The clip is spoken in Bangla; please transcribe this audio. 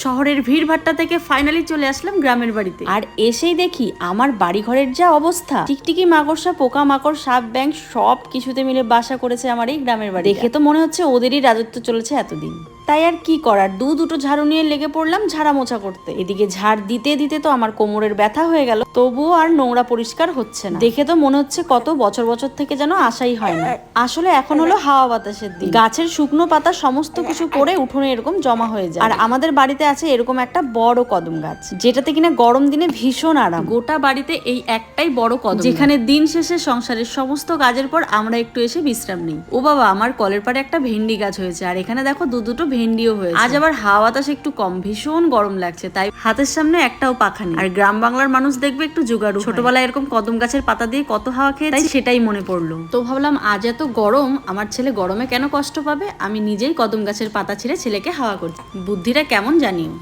শহরের ভিড়ভাট্টা থেকে ফাইনালি চলে আসলাম গ্রামের বাড়িতে। আর এসেই দেখি আমার বাড়িঘরের যা অবস্থা টিকটিকি মাকড়সা পোকা মাকড় সাপ ব্যাং সব কিছুতে মিলে বাসা করেছে আমার এই গ্রামের বাড়ি দেখে তো মনে হচ্ছে ওদেরই রাজত্ব চলেছে এতদিন। তাই আর কি করার? দু দুটো ঝাড়ু নিয়ে লেগে পড়লাম ঝাড়া মোছা করতে। এদিকে ঝাড় দিতে দিতে তো আমার কোমরের ব্যথা হয়ে গেল তবুও আর নোংরা পরিষ্কার হচ্ছে না। দেখে তো মনে হচ্ছে কত বছর বছর থেকে যেন আশাই হয় না। আসলে এখন হলো হাওয়া বাতাসের দিন। গাছের শুকনো পাতা সমস্ত কিছু পড়ে উঠোনে এরকম জমা হয়ে যায়। আর আমাদের বাড়িতে আছে এরকম একটা বড় কদম গাছ যেটাতে কিনা গরম দিনে ভীষণ আরাম। গোটা বাড়িতে এই একটাই বড় কদম যেখানে দিন শেষে সংসারের সমস্ত কাজের পর আমরা একটু এসে বিশ্রাম নিই। ও বাবা আমার কলের পাড়ে একটা ভেন্ডি গাছ হয়েছে। আর এখানে দেখো দু দুটো ভেন্ডিও হয়েছে। আজ আবার হাওয়া বাতাস একটু কম ভীষণ গরম লাগছে তাই হাতের সামনে একটাও পাখা নেই। আর গ্রাম বাংলার মানুষ দেখবে একটু জোগাড়ু ছোটবেলায় এরকম কদম গাছের পাতা দিয়ে কত হাওয়া খেয়ে তাই সেটাই মনে পড়ল। তো ভাবলাম আজ এত গরম আমার ছেলে গরমে কেন কষ্ট পাবে? আমি নিজেই কদম গাছের পাতা ছিঁড়ে ছেলেকে হাওয়া করছি। বুদ্ধিরা কেমন জানিও।